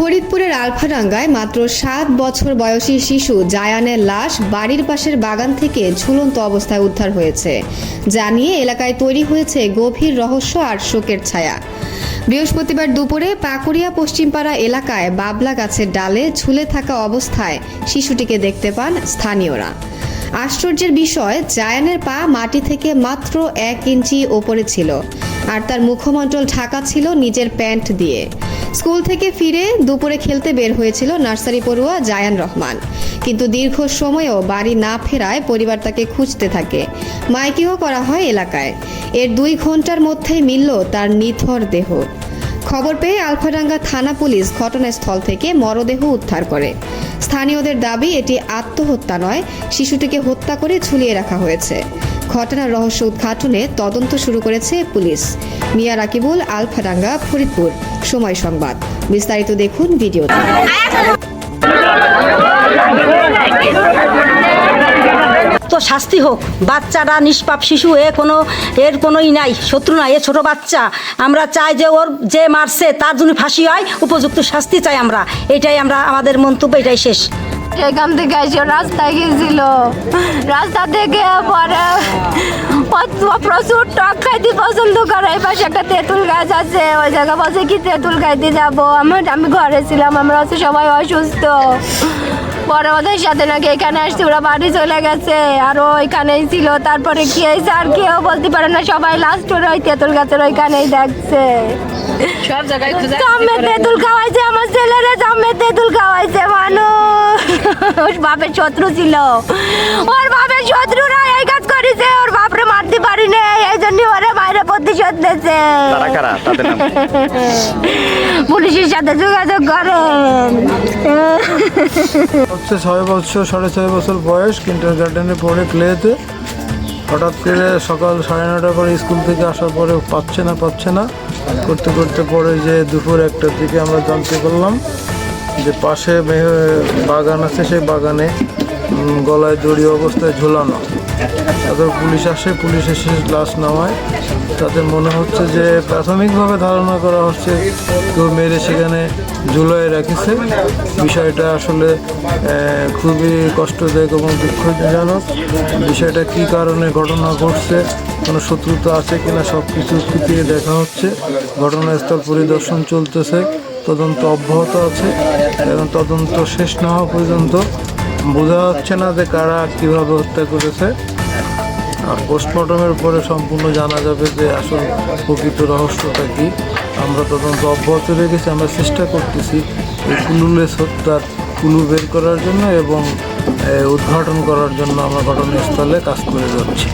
বৃহস্পতিবার আলফাডাঙ্গায় মাত্র সাত বছর বয়সী শিশু জায়ানের লাশ বাড়ির পাশের বাগান থেকে ঝুলন্ত অবস্থায় উদ্ধার হয়েছে, যা নিয়ে এলাকায় তৈরি হয়েছে গভীর রহস্য আর শোকের ছায়া। বৃহস্পতিবার দুপুরে পাকুড়িয়া পশ্চিমপাড়া এলাকায় বাবলা গাছের ডালে ঝুলে থাকা অবস্থায় শিশুটিকে দেখতে পান স্থানীয়রা। আশ্চর্যের বিষয়, জায়ানের পা মাটি থেকে মাত্র এক ইঞ্চি ওপরে ছিল, আর তার মুখমণ্ডল ঢাকা ছিল নিজের প্যান্ট দিয়ে। স্কুল থেকে ফিরে দুপুরে খেলতে বের হয়েছিল নার্সারি পড়ুয়া জায়ান রহমান। কিন্তু দীর্ঘ সময়েও বাড়ি না ফেরায় পরিবার তাকে খুঁজতে থাকে। মাইকিও করা হয় এলাকায়। এর দুই ঘণ্টার মধ্যেই মিলল তার নিথর দেহ। খবর পেয়ে আলফাডাঙ্গা থানা পুলিশ ঘটনাস্থল থেকে মরদেহ উদ্ধার করে। স্থানীয়দের দাবি, এটি আত্মহত্যা নয়, শিশুটিকে হত্যা করে ঝুলিয়ে রাখা হয়েছে। ঘটনার রহস্য উদ্ঘাটনে তদন্ত শুরু করেছে পুলিশ। মিয়া রাকিবুল, আলফাডাঙ্গা, ফরিদপুর। সময় সংবাদ। বিস্তারিত দেখুন ভিডিওতে। তো শাস্তি হোক। বাচ্চারা নিষ্পাপ শিশু, এ কোনো, এর কোনোই নাই। শত্রু নাই, এ ছোট বাচ্চা। আমরা চাই যে ওর যে মারছে, তার জন্য ফাঁসি হয়, উপযুক্ত শাস্তি চাই আমরা। এটাই আমরা, আমাদের মন্তব্য, এটাই শেষ। এখান থেকে এসে রাস্তায় গেছিল রাস্তা থেকে পরে প্রচুর টক খাইতে পছন্দ করে। এই পাশে একটা তেঁতুল গাছ আছে ওই জায়গা বসে কি তেঁতুল খাইতে যাব? আমার আমি ঘরে ছিলাম আমরা হচ্ছে সবাই অসুস্থ। পরে ওদের সাথে নাকি এখানে আসছে ওরা বাড়ি চলে গেছে আর ওইখানেই ছিল। তারপরে কি হয়েছে আর কেউ বলতে পারে না সবাই লাস্ট ওর ওই তেঁতুল গাছের ওইখানেই দেখছে। সব জায়গায় তেঁতুল খাওয়াইছে আমার ছেলেরা জামে তেঁতুল খাওয়াইছে। মানুষ ওর বাপের শত্রু ছিল। ওর বাপের শত্রুরা এই কাজ করেছে ওর বাপরে মারতে পারি না এই জন্য ওরা বাইরে প্রতিশোধ কারা? নাম পুলিশের সাথে যোগাযোগ করেন। হচ্ছে ছয় বছর সাড়ে ছয় বছর বয়স কিন্টার গার্ডেনে পড়ে প্লেতে হঠাৎ করে সকাল সাড়ে নটার পরে স্কুল থেকে আসার পরে পাচ্ছে না পাচ্ছে না। করতে করতে পরে যে দুপুর একটার দিকে আমরা জানতে পারলাম। যে পাশে বাগান আছে সেই বাগানে গলায় জড়িয়ে অবস্থায় ঝোলানো। তারপর পুলিশ আসে, পুলিশ এসে লাশ নামায়। তাদের মনে হচ্ছে যে প্রাথমিকভাবে ধারণা করা হচ্ছে কেউ মেরে সেখানে ঝুলোয় রেখেছে। বিষয়টা আসলে খুবই কষ্টদায়ক এবং দুঃখজনক। বিষয়টা কী কারণে ঘটনা ঘটছে, কোনো শত্রুতা আছে কিনা সব কিছু খতিয়ে দেখা হচ্ছে। ঘটনাস্থল পরিদর্শন চলতেছে, তদন্ত অব্যাহত আছে এবং তদন্ত শেষ না হওয়া পর্যন্ত বোঝা যাচ্ছে না যে কারা কীভাবে হত্যা করেছে। আর পোস্টমর্টমের পরে সম্পূর্ণ জানা যাবে যে আসল প্রকৃত রহস্যটা কি। আমরা তদন্ত অব্যাহত রেখেছি, আমরা চেষ্টা করতেছি এই কুলুলেস হত্যার কুলু বের করার জন্য এবং উদ্ঘাটন করার জন্য আমরা ঘটনাস্থলে কাজ করে যাচ্ছি।